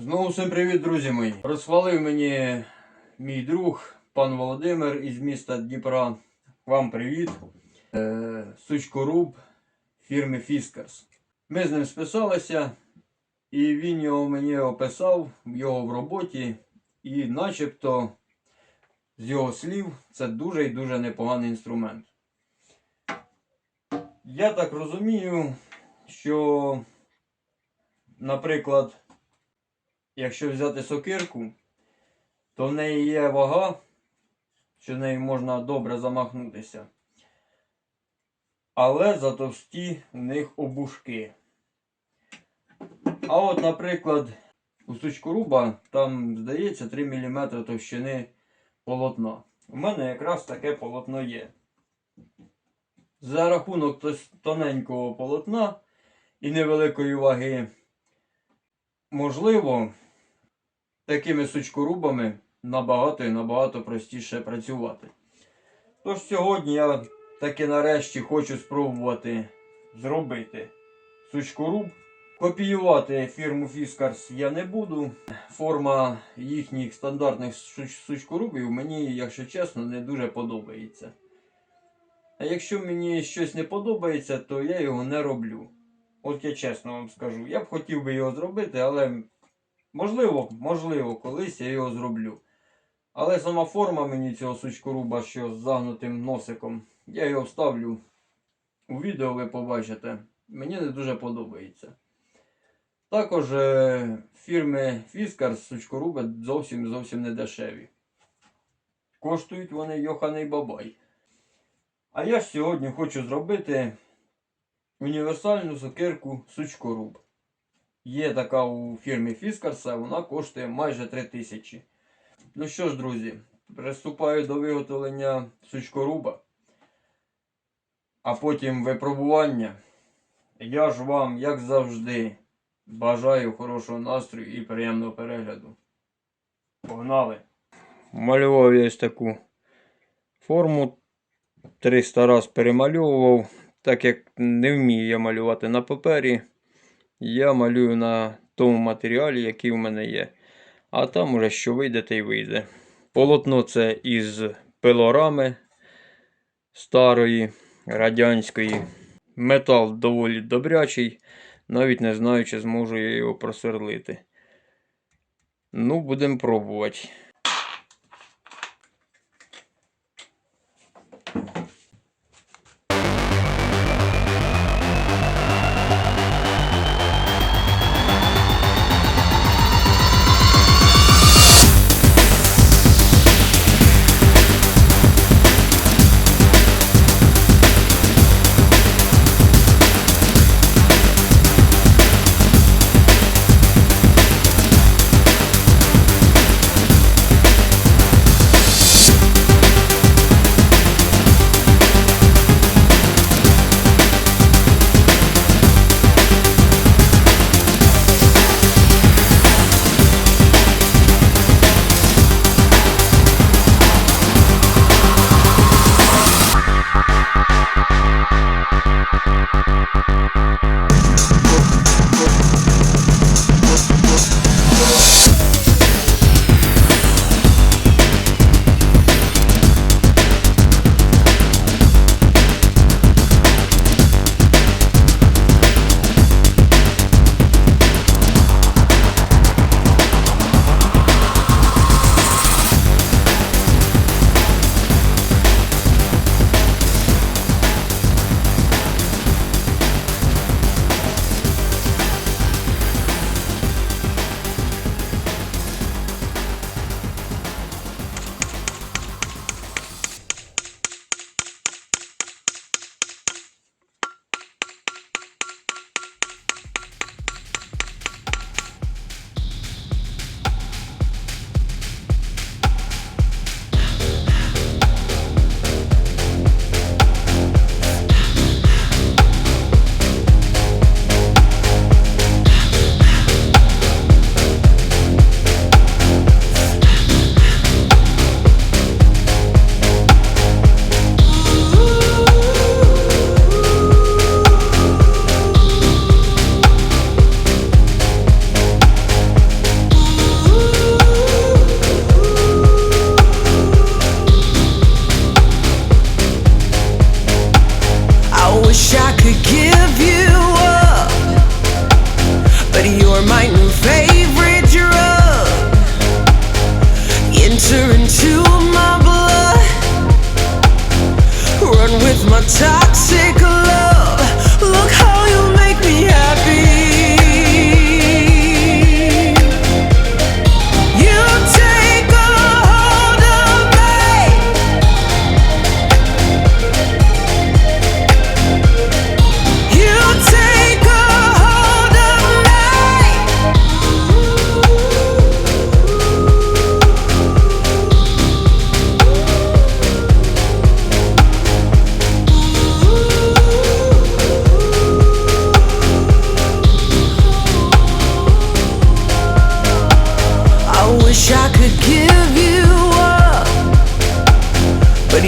Знову всім привіт, друзі мої. Розхвалив мені мій друг, пан Володимир із міста Дніпра. Вам привіт. Е, сучкоруб фірми Fiskars. Ми з ним списалися, і він його мені описав, його в роботі, і начебто, з його слів, це дуже і дуже непоганий інструмент. Я так розумію, що, наприклад, якщо взяти сокирку, то в неї є вага, що нею можна добре замахнутися. Але затовсті в них обушки. А от, наприклад, у сучкоруба там, здається, 3 мм товщини полотна. У мене якраз таке полотно є. За рахунок тоненького полотна і невеликої ваги, можливо, такими сучкорубами набагато і набагато простіше працювати. Тож сьогодні я таки нарешті хочу спробувати зробити сучкоруб. Копіювати фірму Fiskars я не буду. Форма їхніх стандартних суч- сучкорубів мені, якщо чесно, не дуже подобається. А якщо мені щось не подобається, то я його не роблю. От я чесно вам скажу. Я б хотів би його зробити, але можливо, можливо, колись я його зроблю. Але сама форма мені цього сучкоруба, що з загнутим носиком, я його вставлю у відео, ви побачите. Мені не дуже подобається. Також е, фірми Fiskars сучкоруби зовсім зовсім не дешеві. Коштують вони йоханий бабай. А я ж сьогодні хочу зробити універсальну сокирку сучкоруб. Є така у фірмі Fiskars, вона коштує майже 3000. Ну що ж, друзі, приступаю до виготовлення сучкоруба, а потім випробування. Я ж вам, як завжди, бажаю хорошого настрою і приємного перегляду. Погнали! Малював я ось таку форму. 300 раз перемальовував. Так як не вмію я малювати на папері, я малюю на тому матеріалі, який у мене є. А там уже що вийде, те й вийде. Полотно це із пилорами старої, радянської. Метал доволі добрячий. Навіть не знаю, чи зможу я його просверлити. Ну, будемо пробувати.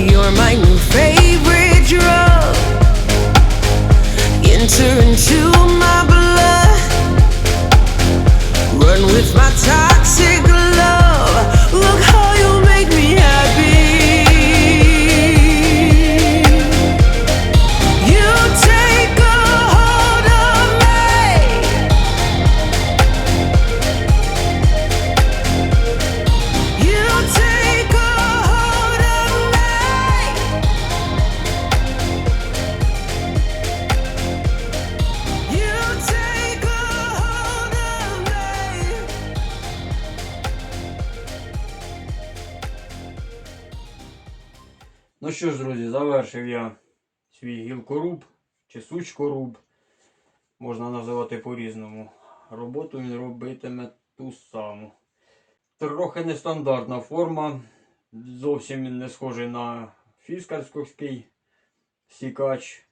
You're my new favorite drug. Enter into my blood. Run with my time. Ну що ж, друзі, завершив я свій гілкоруб чи сучкоруб. Можна називати по-різному. Роботу він робитиме ту саму. Трохи нестандартна форма. Зовсім він не схожий на фіскальський сікач.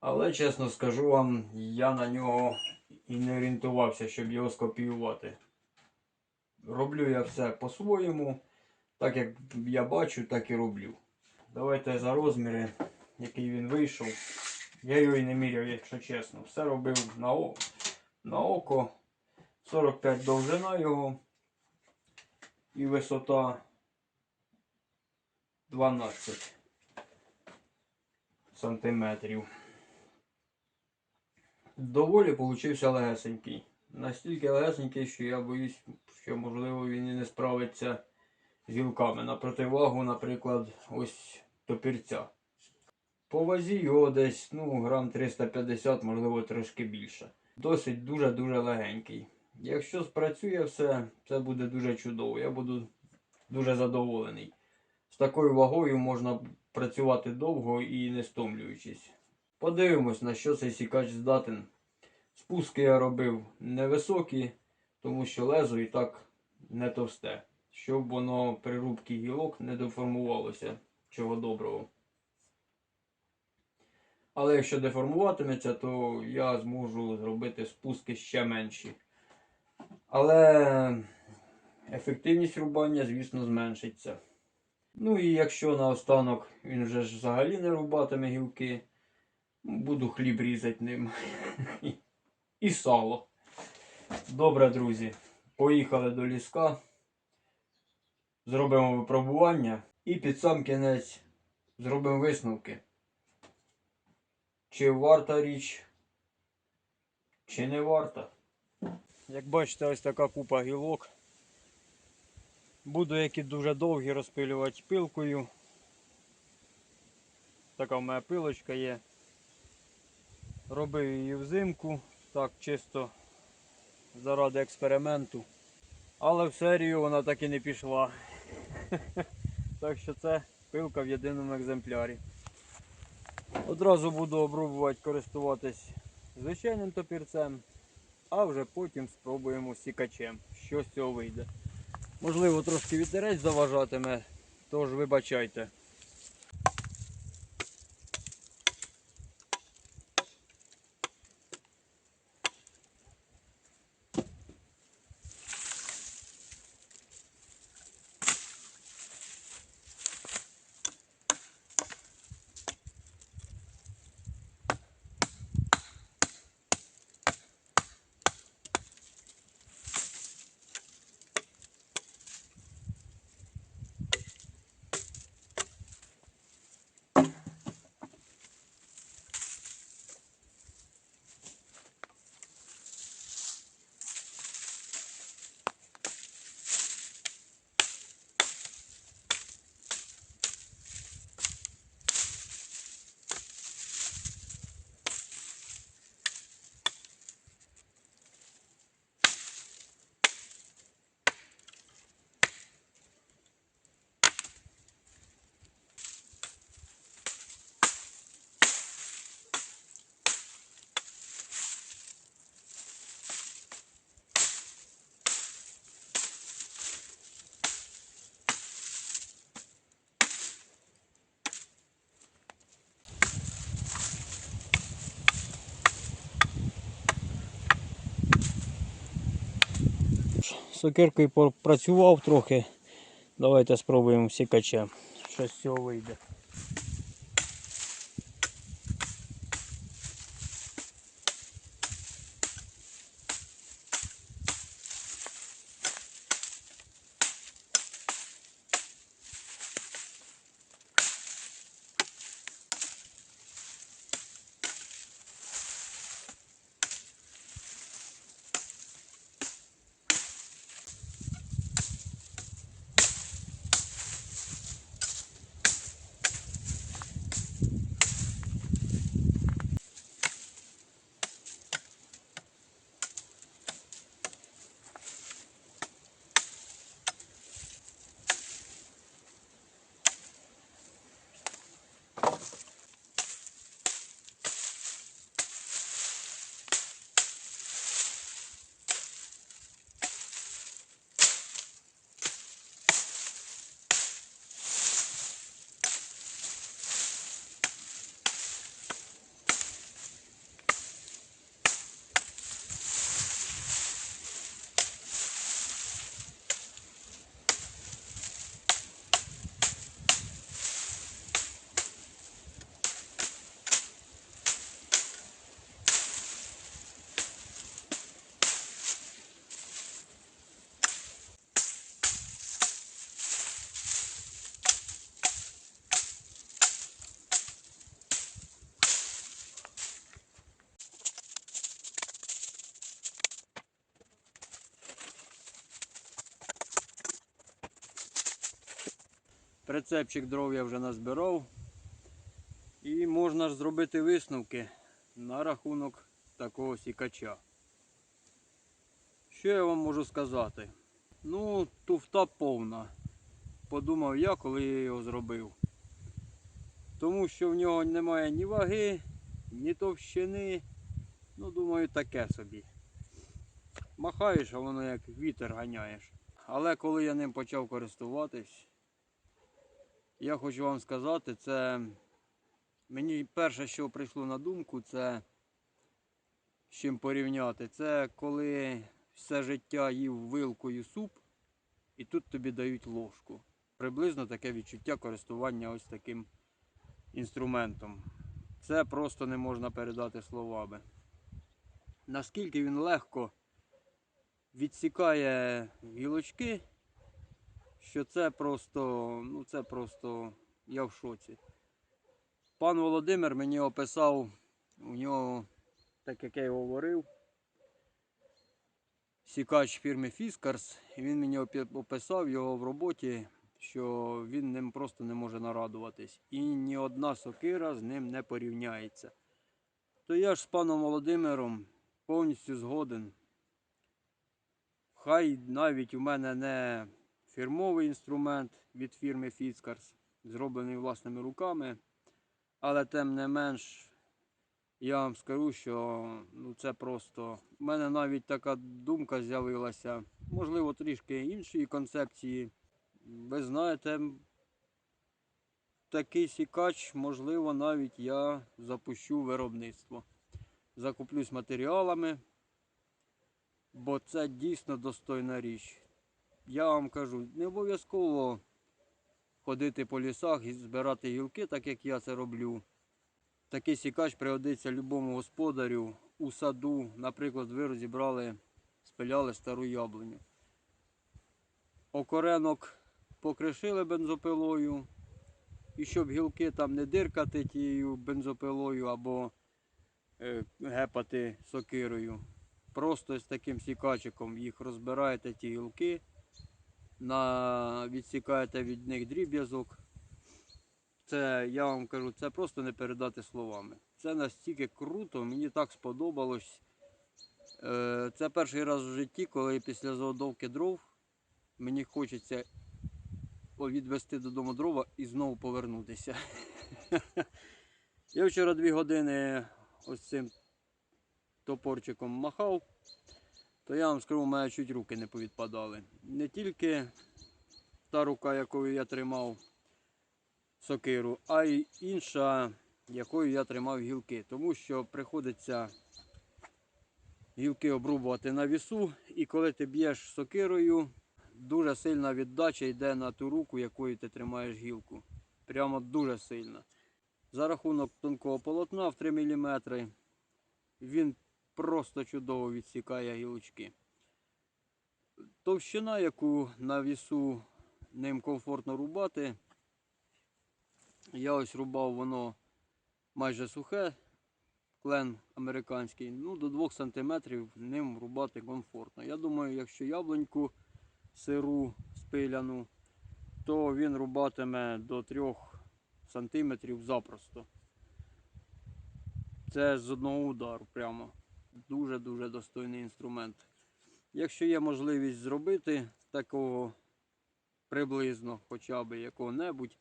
Але чесно скажу вам, я на нього і не орієнтувався, щоб його скопіювати. Роблю я все по-своєму. Так як я бачу, так і роблю. Давайте за розміри, який він вийшов. Я його і не міряв, якщо чесно. Все робив на, о... на око. 45 довжина його. І висота 12 сантиметрів. Доволі получився легесенький. Настільки легесенький, що я боюсь, що можливо він і не справиться з гілками. На противагу, наприклад, ось топірця. По вазі його десь ну, грам 350, можливо, трошки більше. Досить дуже-дуже легенький. Якщо спрацює все, це буде дуже чудово. Я буду дуже задоволений. З такою вагою можна працювати довго і не стомлюючись. Подивимось, на що цей сікач здатен. Спуски я робив невисокі, тому що лезо і так не товсте, щоб воно при рубці гілок не деформувалося чого доброго. Але якщо деформуватиметься, то я зможу зробити спуски ще менші. Але ефективність рубання, звісно, зменшиться. Ну і якщо наостанок він вже ж взагалі не рубатиме гілки, буду хліб різати ним. І сало. Добре, друзі. Поїхали до ліска. Зробимо випробування. І під сам кінець зробимо висновки. Чи варта річ, чи не варта. Як бачите, ось така купа гілок. Буду які дуже довгі розпилювати пилкою. Така в мене пилочка є. Робив її взимку, так чисто заради експерименту. Але в серію вона так і не пішла. Так що це пилка в єдиному екземплярі. Одразу буду обрубувати, користуватись звичайним топірцем, а вже потім спробуємо сікачем, що з цього вийде. Можливо, трошки вітерець заважатиме, тож вибачайте. Сокиркою попрацював трохи. Давайте спробуємо сікачем. Що з цього вийде. Прицепчик дров я вже назбирав. І можна ж зробити висновки на рахунок такого сікача. Що я вам можу сказати? Ну, туфта повна. Подумав я, коли я його зробив. Тому що в нього немає ні ваги, ні товщини. Ну, думаю, таке собі. Махаєш, а воно як вітер ганяєш. Але коли я ним почав користуватись, я хочу вам сказати, це мені перше, що прийшло на думку, це з чим порівняти. Це коли все життя їв вилкою суп, і тут тобі дають ложку. Приблизно таке відчуття користування ось таким інструментом. Це просто не можна передати словами. Наскільки він легко відсікає гілочки, що це просто, ну це просто я в шоці. Пан Володимир мені описав, у нього, так як я його говорив, сікач фірми Fiskars, і він мені описав його в роботі, що він ним просто не може нарадуватись. І ні одна сокира з ним не порівняється. То я ж з паном Володимиром повністю згоден. Хай навіть у мене не фірмовий інструмент від фірми Fiskars, зроблений власними руками. Але тим не менш, я вам скажу, що ну, це просто. У мене навіть така думка з'явилася. Можливо, трішки іншої концепції. Ви знаєте, такий сікач, можливо, навіть я запущу виробництво. Закуплюсь матеріалами, бо це дійсно достойна річ. Я вам кажу, не обов'язково ходити по лісах і збирати гілки, так як я це роблю. Такий сікач пригодиться любому господарю у саду. Наприклад, ви розібрали, спиляли стару яблуню. Окоренок покришили бензопилою. І щоб гілки там не диркати тією бензопилою або е, гепати сокирою. Просто з таким сікачиком їх розбираєте ті гілки, на, відсікаєте від них дріб'язок. Це, я вам кажу, це просто не передати словами. Це настільки круто, мені так сподобалось. Е, Це перший раз в житті, коли після заготовки дров мені хочеться відвести додому дрова і знову повернутися. Я вчора дві години ось цим топорчиком махав, то я вам скажу, у мене чуть руки не повідпадали. Не тільки та рука, якою я тримав сокиру, а й інша, якою я тримав гілки. Тому що приходиться гілки обрубувати на вісу, і коли ти б'єш сокирою, дуже сильна віддача йде на ту руку, якою ти тримаєш гілку. Прямо дуже сильна. За рахунок тонкого полотна в 3 мм він просто чудово відсікає гілочки. Товщина, яку на вісу ним комфортно рубати, я ось рубав воно майже сухе, клен американський, ну до 2 см ним рубати комфортно. Я думаю, якщо яблуньку сиру спиляну, то він рубатиме до 3 см запросто. Це з одного удару прямо. Дуже-дуже достойний інструмент. Якщо є можливість зробити такого приблизно хоча б якого-небудь,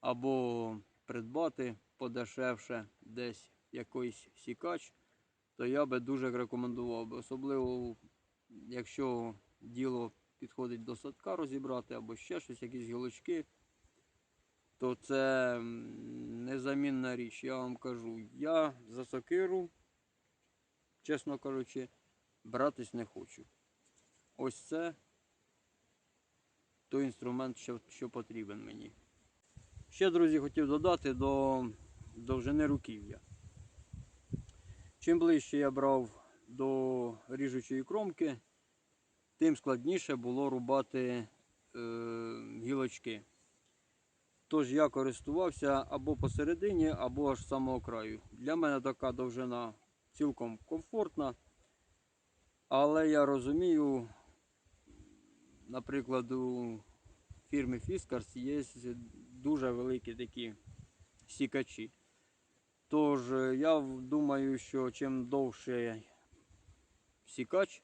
або придбати подешевше десь якийсь сікач, то я би дуже рекомендував. Особливо, якщо діло підходить до садка розібрати, або ще щось, якісь гілочки, то це незамінна річ. Я вам кажу, я за сокиру, чесно кажучи, братись не хочу. Ось це той інструмент, що, що потрібен мені. Ще, друзі, хотів додати до довжини руків'я. Чим ближче я брав до ріжучої кромки, тим складніше було рубати е, гілочки. Тож я користувався або посередині, або аж з самого краю. Для мене така довжина цілком комфортна. Але я розумію, наприклад, у фірми Фіскарс є дуже великі такі сікачі. Тож е, я думаю, що чим довше сікач,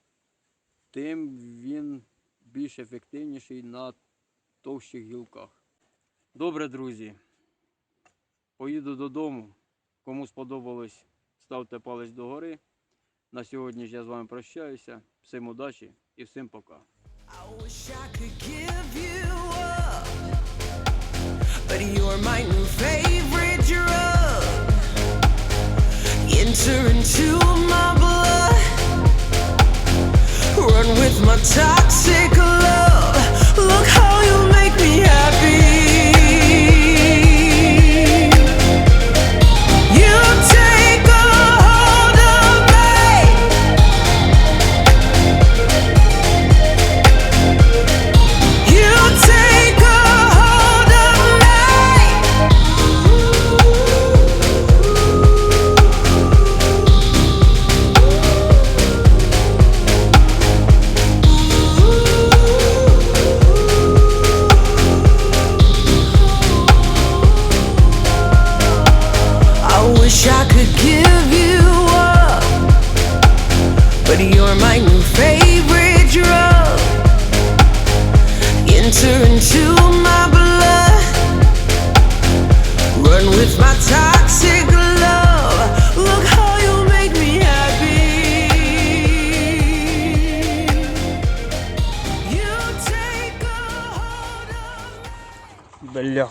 тим він більш ефективніший на товщих гілках. Добре, друзі. Поїду додому. Кому сподобалось, ставте палець догори. На сьогодні ж я з вами прощаюся. Всім удачі і всім пока. I wish I could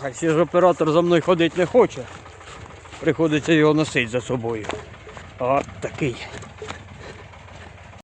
Бляха, ще ж оператор за мною ходити не хоче. Приходиться його носити за собою. А такий